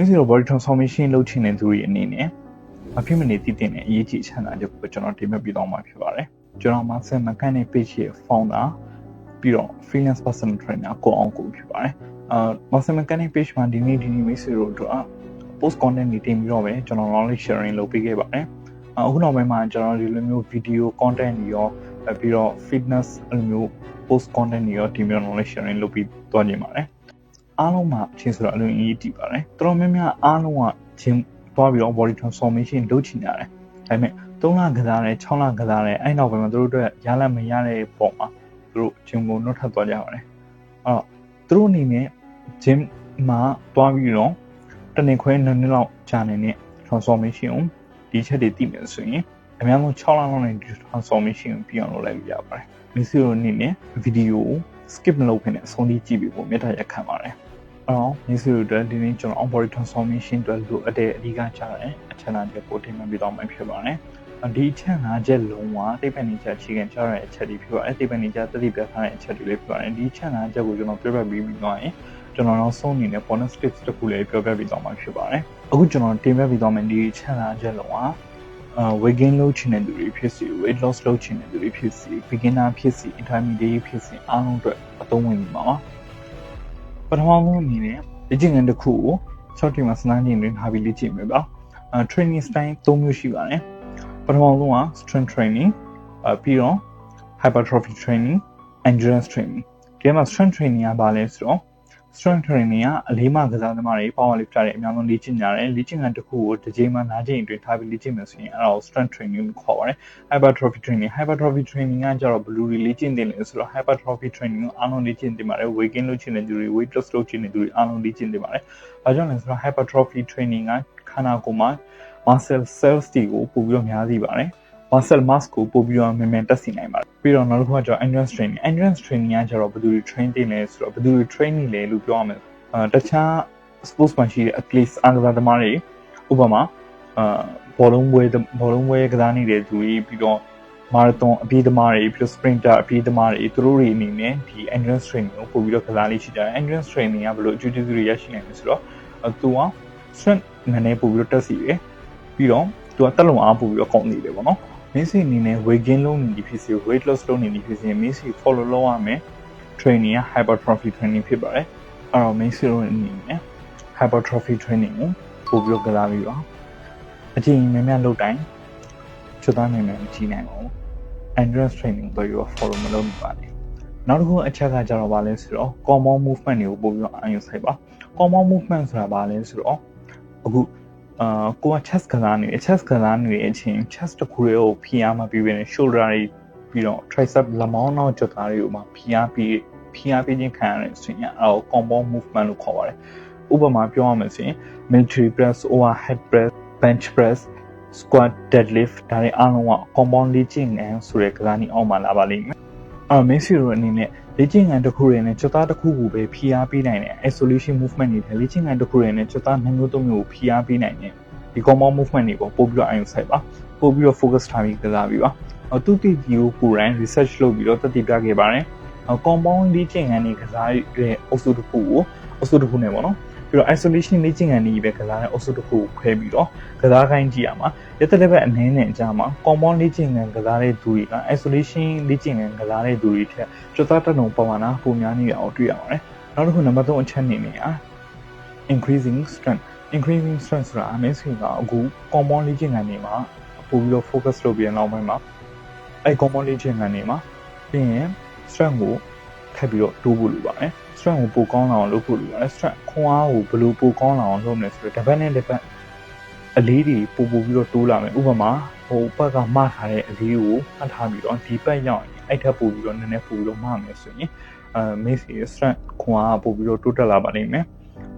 မင်းစီတော့ body transformation လုပ်ချင်တဲ့သူတွေအနေနဲ့မဖြစ်မနေတည်တင်တဲ့အရေးကြီးချမ်းသာချက်ကိုကျွန်တော်တင်ပြပြတော့မှာဖြစ်ပါတယ်ကျွန်တော် Master Mechanic Page ရဲ့ founder ပြီးတော့ freelance personal trainer ကိုအောင်ကိုဖြစ်ပါတယ်အာ Master Mechanic Page မှာဒီနေ့ဒီနေ့မိတ်ဆွေတို့အတွက် post content တွေတင်ပြီးတော့ပဲကျွန်တော် knowledge sharing လုပ်ပေးခဲ့ပါတယ်အခုနောက်ပိုင်းမှာကျွန်တော်ဒီလိုမျိုး video content တွေရောပြီးတော့ fitness အဲ့လိုမျိုး post content တွေရောဒီမျိုး knowledge sharing လုပ်ပြီးသွားနေပါတယ် အားလုံးမှာအချင်းဆိုတော့အလွန်အရေးတည်ပါတယ်တော်တော်များများအားလုံးကချင်းသွားပြီးတော့ body transformation လုပ်ချင်ကြတယ်ဒါပေမဲ့3လကစားတယ်6လကစားတယ်အဲ့နောက်ပိုင်းမှာသူတို့အတွက်ရလတ်မရတဲ့ပုံမှာသူတို့ဂျင်ကိုနှုတ်ထပ်သွားကြပါတယ်အဲ့တော့သူတို့အနေနဲ့ဂျင်မှာသွားပြီးတော့တနေ့ခွဲနှစ်နှစ်လောက်ကြာနေတဲ့ transformation ကိုဒီချက်တွေသိမယ်ဆိုရင်အများဆုံး6လလောက်နဲ့ transformation ကိုပြောင်းလုပ်လိုက်ရပါတယ်မစ္စရိုအနေနဲ့ဗီဒီယိုကို skip မလုပ်ခင်နဲ့အဆုံးထိကြည့်ပြီးဖို့မြတ်တာရက်ခံပါတယ် အဲ့တော့မစ္စရိုအတွက်ဒီနေ့ကျွန်တော် on body transformation အတွက်လိုအပ်တဲ့အဓိကကျတဲ့အချက်အလက်တွေကိုတင်ပြပေးသွားမှာဖြစ်ပါတယ်ဒီအချက်၅ချက်လုံးဝတိပ္ပံနေချက်အခြေခံကျတဲ့အချက်တွေဖြစ်ပါတယ်တိပ္ပံနေချက်သတိပြထားတဲ့အချက်တွေလည်းဖြစ်ပါတယ်ဒီအချက်၅ချက်ကိုကျွန်တော်ပြောပြပြီးပြီးသွားရင်ကျွန်တော်နောက်ဆုံးအနေနဲ့ bonus tips တစ်ခုလည်းပြောပြပေးသွားမှာဖြစ်ပါတယ်အခုကျွန်တော်တင်ပြပေးသွားမယ်ဒီအချက်၅ချက်လုံးဝအာ weight gain လုပ်ချင်တဲ့သူတွေဖြစ်စီ weight loss လုပ်ချင်တဲ့သူတွေဖြစ်စီ beginner ဖြစ်စီ intermediate ဖြစ်စီအားလုံးအတွက်အသုံးဝင်မှာပါ ပထမဆုံးအနေနဲ့လေ့ကျင့်ခန်းတစ်ခုကို6တိမှာစနန်းချင်းတွင်ထားပြီးလေ့ကျင့်မယ်ပါအဲ training style ၃မျိုးရှိပါတယ်ပထမဆုံးက strength training အပြီးတော့ hypertrophy training endurance training ဒီမှာ strength training ကဘာလဲဆိုတော့ strength training ကအလေးမှကစားသမားတွေ power lift တွေအများဆုံးလေ့ကျင့်ကြတယ်လေ့ကျင့်ခန်းတစ်ခုကိုတစ်ချိန်မှနားချိန်အတွင်းထားပြီးလေ့ကျင့်မယ်ဆိုရင်အဲ့ဒါကို strength training လို့ခေါ်ပါတယ် hypertrophy training hypertrophy training ကကြတော့ဘယ်လိုတွေလေ့ကျင့်တင်လဲဆိုတော့ hypertrophy training ကိုအားလုံးလေ့ကျင့်တင်ပါတယ် weight gain လုပ်ချင်တဲ့သူတွေ weight loss လုပ်ချင်တဲ့သူတွေအားလုံးလေ့ကျင့်တင်ပါတယ်ဘာကြောင့်လဲဆိုတော့ hypertrophy training ကခန္ဓာကိုယ်မှာ muscle cells တွေကိုပို့ပြီးတော့များစေပါတယ် muscle mass ကိုပို့ပြီးတော့မြန်မြန်တက်စီနိုင်ပါတယ်ပြီးတော့နောက်တစ်ခုကကျတော့ endurance training endurance training ကကျတော့ဘယ်သူတွေ train တင်လဲဆိုတော့ဘယ်သူတွေ train နေလဲလို့ပြောရမယ်အာတခြား sports မှာရှိတဲ့ athletes အန်ကစားသမားတွေဥပမာအာဘောလုံးပွဲဘောလုံးပွဲကစားနေတဲ့သူတွေပြီးတော့မာရသွန်အပြေးသမားတွေပြီးတော့ sprinter အပြေးသမားတွေသူတို့တွေအနေနဲ့ဒီ endurance training ကိုပို့ပြီးတော့ကစားလေးရှိကြတယ် endurance training ကဘယ်လိုအကျိုးကျေးဇူးတွေရရှိနိုင်လဲဆိုတော့သူက strength နည်းနည်းပို့ပြီးတော့တက်စီရယ်ပြီးတော့သူကတက်လုံအားပို့ပြီးတော့ကောင်းနေတယ်ပေါ့နော် မင်းစီအနေနဲ့ weight gain လုပ်နေပြီဖြစ်စေ weight loss လုပ်နေပြီဖြစ်စေမင်းစီ follow လုပ်ရမယ် training က hypertrophy training ဖြစ်ပါတယ်အဲ့တော့ main zero အနေနဲ့ hypertrophy training ကိုပို့ပြီးတော့ကစားပြီးတော့အချိန်များများလုပ်တိုင်းချွတ်သားနိုင်မယ်မကြည့်နိုင်ဘူး endurance training တော့ရော follow မလုပ်နိုင်ပါနဲ့နောက်တစ်ခုအချက်ကကြတော့ဗာလဲဆိုတော့ common movement တွေကိုပို့ပြီးတော့အာရုံစိုက်ပါ common movement ဆိုတာဗာလဲဆိုတော့အခု အာကိုက chest ကစားနေတယ် chest ကစားနေတဲ့အချိန် chest တစ်ခုလေးကိုဖိအားမပြီးဘဲနဲ့ shoulder တွေပြီးတော့ tricep လက်မောင်းနောက်ကြွသားတွေကိုမှဖိအားပြီးဖိအားပေးခြင်းခံရတဲ့ဆိုရင်အဲဒါကို compound movement လို့ခေါ်ပါတယ်ဥပမာပြောရမယ်ဆိုရင် military press overhead press bench press squat deadlift ဒါတွေအားလုံးက compound လေ့ကျင့်ခန်းဆိုတဲ့ကစားနည်းအောက်မှာလာပါလိမ့်မယ် အဲမင်းစီရိုအနေနဲ့လေ့ကျင့်ခန်းတစ်ခုရနဲ့ချက်သားတစ်ခုကိုပဲဖိအားပေးနိုင်တဲ့ isolation movement တွေလေ့ကျင့်ခန်းတစ်ခုရနဲ့ချက်သားနှစ်မျိုးသုံးမျိုးကိုဖိအားပေးနိုင်တဲ့ဒီ compound movement တွေပေါ့ပို့ပြီးတော့အယုံဆိုင်ပါပို့ပြီးတော့ focus ထားပြီးကစားပြီးပါသူတိတီကိုကိုယ်တိုင် research လုပ်ပြီးတော့တတိပြခဲ့ပါတယ် compound လေ့ကျင့်ခန်းတွေကစားတဲ့အုပ်စုတစ်ခုကိုအုပ်စုတစ်ခုနဲ့ပေါ့နော် ပြီးတော့ isolation လေ့ကျင့်ခန်းတွေပဲကစားတဲ့အုပ်စုတစ်ခုကိုခွဲပြီးတော့ကစားခိုင်းကြည့်ရမှာရက်သက်တစ်ပတ်အနည်းနဲ့အကြမှာ compound လေ့ကျင့်ခန်းကစားတဲ့သူတွေက isolation လေ့ကျင့်ခန်းကစားတဲ့သူတွေထက်ကြွသားတက်တုံပမာဏပိုများနေရအောင်တွေ့ရပါတယ်နောက်တစ်ခုနံပါတ်3အချက်အနေနဲ့ increasing strength increasing strength ဆိုတာအမေစကအခု compound လေ့ကျင့်ခန်းတွေမှာပို့ပြီးတော့ focus လုပ်ပြီးတဲ့နောက်ပိုင်းမှာအဲ compound လေ့ကျင့်ခန်းတွေမှာပြီးရင် strength ကိုထပ်ပြီးတော့တိုးဖို့လိုပါတယ် strength ကိုပိုကောင်းလာအောင်လုပ်ဖို့လိုပါတယ် strength ခွန်အားကိုဘယ်လိုပိုကောင်းလာအောင်လုပ်မလဲဆိုတော့တစ်ပတ်နဲ့တစ်ပတ်အလေးတွေပို့ပို့ပြီးတော့တိုးလာမယ်ဥပမာဟိုဘက်ကမထားတဲ့အလေးကိုမှတ်ထားပြီးတော့ဒီဘက်ရောက်ရင်အဲ့ထက်ပို့ပြီးတော့နည်းနည်းပို့ပြီးတော့မမယ်ဆိုရင်အဲမေ့စီ strength ခွန်အားပို့ပြီးတော့တိုးတက်လာပါလိမ့်မယ်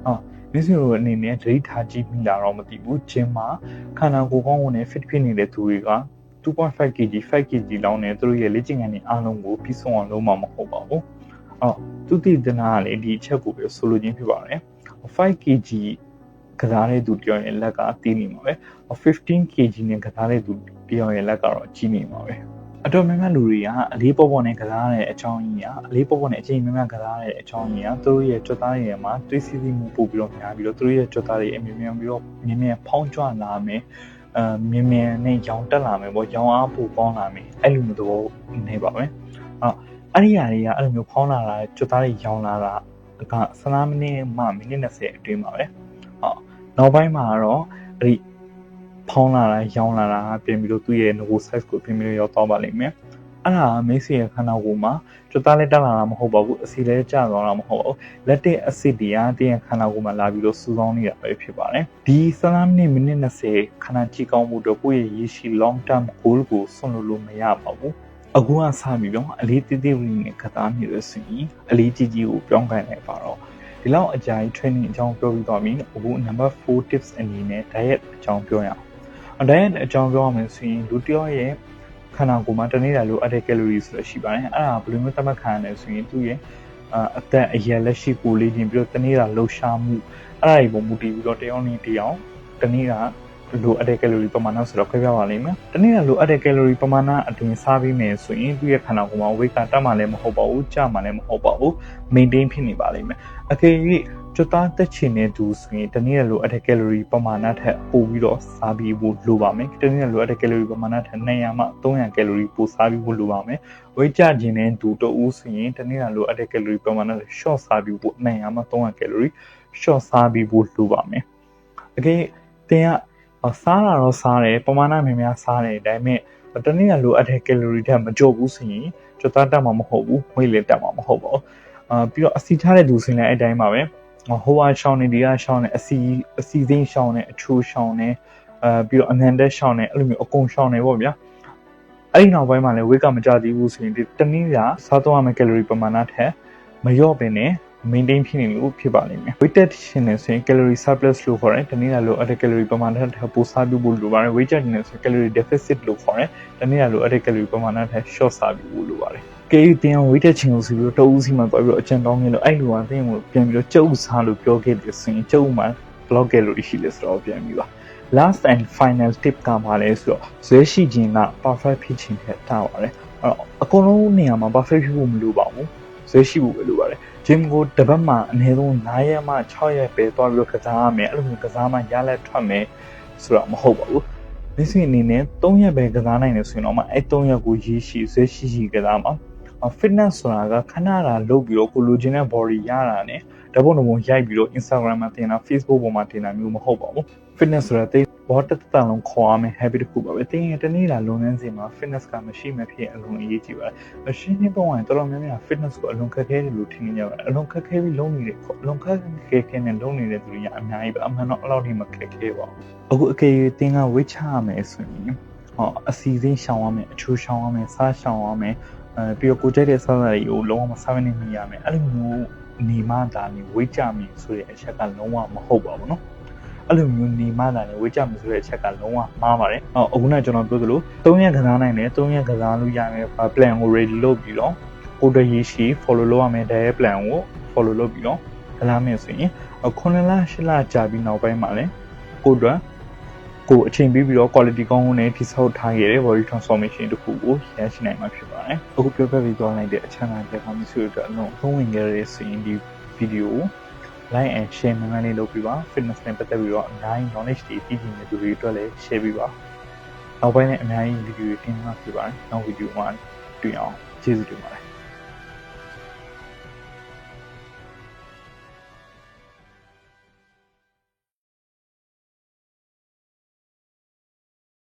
အော်မင်းစီတို့အနေနဲ့ဒိတ်ထားကြည့်မိတာတော့မသိဘူးဂျင်းမှာခန္ဓာကိုယ်ကောင်းဝင်နေ fit ဖြစ်နေတဲ့သူတွေက2.5 kg 5 kg လောင်းနေသူတို့ရဲ့လေ့ကျင့်ခန်းတွေအားလုံးကိုပြီးဆုံးအောင်လုပ်မှာမဟုတ်ပါဘူး အော်သူတည်တနာကလည်းဒီအချက်ကိုပဲဆိုလိုချင်းဖြစ်ပါတယ် 5 kg ကစားတဲ့သူတယောက်ရဲ့လက်ကတီးနေမှာပဲ 15 kg နဲ့ကစားတဲ့သူတယောက်ရဲ့လက်ကတော့ကြီးနေမှာပဲအတော်များများလူတွေကအလေးပေါ်ပေါ်နဲ့ကစားတဲ့အကြောင်းကြီးကအလေးပေါ်ပေါ်နဲ့အချိန်များများကစားတဲ့အကြောင်းကြီးကသူတို့ရဲ့ကြွသားတွေရဲ့မှာတွေးစီစီမှုပို့ပြီးတော့များပြီးတော့သူတို့ရဲ့ကြွသားတွေအမြင်မြန်ပြီးတော့မြင်မြန်ဖောင်းကြွလာမယ်အဲမြင်မြန်နဲ့ရောင်တက်လာမယ်ပေါ့ရောင်အားပိုပေါင်းလာမယ်အဲ့လိုမျိုးသဘောနေပါမယ်အော် အဲ့ဒီအရာတွေကအဲ့လိုမျိုးဖောင်းလာတာကြွသားတွေရောင်လာတာက15မိနစ်မှမိနစ်20အတွင်းပါပဲဟုတ်နောက်ပိုင်းမှာတော့အဲ့ဒီဖောင်းလာတာရောင်လာတာပြင်ပြီးတော့သူ့ရဲ့ no size ကိုပြင်ပြီးတော့ရောက်တော့ပါလိမ့်မယ်အဲ့ဒါမိတ်ဆွေရဲ့ခန္ဓာကိုယ်မှာကြွသားလည်းတက်လာတာမဟုတ်ပါဘူးအစီလည်းကျသွားတာမဟုတ်ပါဘူးလက်တဲ့အဆစ်တွေကတင်းရဲ့ခန္ဓာကိုယ်မှာလာပြီးတော့စူးစောင်းနေတာပဲဖြစ်ပါတယ်ဒီ15မိနစ်မိနစ်20ခန္ဓာကြည့်ကောင်းမှုတော့ကိုယ့်ရဲ့ရည်ရှိ long term goal ကိုဆွန့်လို့လို့မရပါဘူး အခုကစပြီးတော့အလေးသေးသေးလေးနဲ့ခတ်သားနေလို့ဆိုရင်အလေးကြီးကြီးကိုပြောင်းခိုင်းလိုက်ပါတော့ဒီလောက်အကြာကြီး training အကြောင်းပြောပြီးသွားပြီအခု number 4 tips အနေနဲ့ diet အကြောင်းပြောရအောင် diet အကြောင်းပြောရမယ်ဆိုရင်လူတစ်ယောက်ရဲ့ခန္ဓာကိုယ်မှာတနေ့တာလိုအပ်တဲ့ calories ဆိုလို့ရှိပါတယ်အဲ့ဒါဘယ်လိုမျိုးသတ်မှတ်ခံရလဲဆိုရင်သူ့ရဲ့အသက်အရွယ်လက်ရှိကိုလေးချင်းပြီးတော့တနေ့တာလှုပ်ရှားမှုအဲ့ဒါတွေပုံမူတည်ပြီးတော့တယောက်နဲ့တယောက်တနေ့တာ လိုအပ်တဲ့ calorie ပမာဏဆိုတော့ခွဲပြပါလိမ့်မယ်။တနေ့ကလိုအပ်တဲ့ calorie ပမာဏအတွင်စားပြီးမယ်ဆိုရင်သူ့ရဲ့ခန္ဓာကိုယ်မှာ weight ကတက်မှလည်းမဟုတ်ပါဘူးကျမှလည်းမဟုတ်ပါဘူး။ maintain ဖြစ်နေပါလိမ့်မယ်။အကယ်၍ကျွတ်သားတက်ချင်တဲ့သူဆိုရင်တနေ့ကလိုအပ်တဲ့ calorie ပမာဏထက်ပိုပြီးတော့စားပြီးဖို့လိုပါမယ်။တနေ့ကလိုအပ်တဲ့ calorie ပမာဏထက်200မှ300 calorie ပိုစားပြီးဖို့လိုပါမယ်။ weight ကျခြင်းတဲ့သူတဦးဆိုရင်တနေ့ကလိုအပ်တဲ့ calorie ပမာဏထက် short စားပြီးဖို့200မှ300 calorie short စားပြီးဖို့လိုပါမယ်။အကယ်တင်က စားတာတော့စားတယ်ပမာဏများများစားတယ်ဒါပေမဲ့တနေ့ကလိုအပ်တဲ့ calorie ထက်မကျော်ဘူးဆိုရင်ကြွသားတက်မှာမဟုတ်ဘူးမွေးလည်းတက်မှာမဟုတ်ပါဘူးအာပြီးတော့အစီထားတဲ့လူဆိုရင်လည်းအဲ့တိုင်းပါပဲဟိုဟာရှောင်းနေဒီကရှောင်းနေအစီအစီစိမ့်ရှောင်းနေအချိုးရှောင်းနေအာပြီးတော့အနန္တရှောင်းနေအဲ့လိုမျိုးအကုန်ရှောင်းနေပေါ့ဗျာအဲ့ဒီနောက်ပိုင်းမှာလည်း weight ကမကျသေးဘူးဆိုရင်ဒီတနည်းကစားတော့ရမယ့် calorie ပမာဏထက်မလျော့ပင်နဲ့ maintain ဖြစ်နေလို့ဖြစ်ပါလိမ့်မယ် weight တက်ရှင်နေဆိုရင် calorie surplus လို့ခေါ်တယ်တနည်းအားလို့အဲ့ calorie ပမာဏထက်ပိုစားပြီးဖို့လိုပါတယ် weight ကျနေဆိုရင် calorie deficit လို့ခေါ်တယ်တနည်းအားလို့အဲ့ calorie ပမာဏထက် short စားပြီးဖို့လိုပါတယ်ကဲတင်အောင် weight တက်ချင်လို့ဆိုပြီးတော့တအူးစီမှာသွားပြီးတော့အကျဉ်းတောင်းနေလို့အဲ့လိုကတင်ကိုပြန်ပြီးတော့ကျုပ်စားလို့ပြောခဲ့တယ်ဆိုရင်ကျုပ်မှာ block calorie ရှိလဲဆိုတော့ပြန်ပြီးပါ last and final tip ကပါလဲဆိုတော့ဇွဲရှိခြင်းက perfect ဖြစ်ခြင်းထက်တာပါတယ်အဲ့တော့အကုန်လုံးနေရာမှာ perfect ဖြစ်ဖို့မလိုပါဘူးဇွဲရှိဖို့ပဲလိုပါတယ် gym ကိုတစ်ပတ်မှာအနည်းဆုံး9ရက်မှ6ရက်ပဲသွားပြီးတော့ကစားရမယ်အဲ့လိုမျိုးကစားမှရလက်ထွက်မယ်ဆိုတော့မဟုတ်ပါဘူးမိတ်ဆွေအနေနဲ့3ရက်ပဲကစားနိုင်တယ်ဆိုရင်တော့မှအဲ့3ရက်ကိုရည်ရှိဆွဲရှိရှိကစားမှာ fitness ဆိုတာကခဏတာလုပ်ပြီးတော့ကိုလိုချင်တဲ့ body ရတာနဲ့ဓာတ်ပုံတစ်ပုံရိုက်ပြီးတော့ Instagram မှာတင်တာ Facebook ပေါ်မှာတင်တာမျိုးမဟုတ်ပါဘူး fitness ဆိုတာတိတ်ဘောတက်တန်လုံးခေါ်ရမယ် habit တစ်ခုပါပဲတင်းရင်တနေ့လာလုပ်ငန်းစဉ်မှာ fitness ကမရှိမဖြစ်အလွန်အရေးကြီးပါတယ်ရှင်းရှင်းပြောရရင်တော်တော်များများ fitness ကိုအလွန်ခက်ခဲတယ်လို့ထင်နေကြပါတယ်အလွန်ခက်ခဲပြီးလုပ်နေတယ်အလွန်ခက်ခဲခဲနဲ့လုပ်နေတဲ့သူတွေကအများကြီးပဲအမှန်တော့အဲ့လောက်ထိမခက်ခဲပါဘူးအခုအကယ်၍တင်းကဝိတ်ချရမယ်ဆိုရင်ဟောအစီအစဉ်ရှောင်ရမယ်အချိုးရှောင်ရမယ်စားရှောင်ရမယ်အဲပြီးတော့ကိုကြိုက်တဲ့စားစားတွေကိုလုံးဝမစားဘဲနေမိရမယ်အဲ့လိုမျိုးနေမှသာနေဝိတ်ကြမည်ဆိုတဲ့အချက်ကလုံးဝမဟုတ်ပါဘူးเนาะ အဲ့လိုမျိုးနေမှသာနေဝိတ်ကြမည်ဆိုတဲ့အချက်ကလုံးဝမှားပါတယ်။အော်အခုနကကျွန်တော်ပြောသလို၃ရက်ကစားနိုင်တယ်၃ရက်ကစားလို့ရမယ် plan ကို ready လုပ်ပြီးတော့ကိုတရေးရှိ follow လုပ်ရမယ် diet plan ကို follow လုပ်ပြီးတော့ကစားမယ်ဆိုရင်9လ8လကြာပြီးနောက်ပိုင်းမှာလည်းကိုအတွက်ကိုအချိန်ပြီးပြီးတော့ quality ကောင်းကောင်းနဲ့ထိဆောက်ထားခဲ့တဲ့ body transformation တခုကိုရရှိနိုင်မှာဖြစ်ပါတယ်။အခုပြောပြပြီးသွားလိုက်တဲ့အချမ်းသာတဲ့ကောင်မျိုးတွေအတွက်အလုံးသုံးဝင်ကြရတဲ့ဆိုရင်ဒီဗီဒီယို like and share မှန်မှန်လေးလုပ်ပြီးပါ fitness နဲ့ပတ်သက်ပြီးတော့အများကြီး knowledge တွေသိချင်တဲ့သူတွေအတွက်လည်း share ပြီးပါနောက်ပိုင်းနဲ့အများကြီးဗီဒီယိုတင်မှာဖြစ်ပါတယ်နောက်ဗီဒီယိုမှာတွေ့အောင်ကျေးဇူးတင်ပါတယ်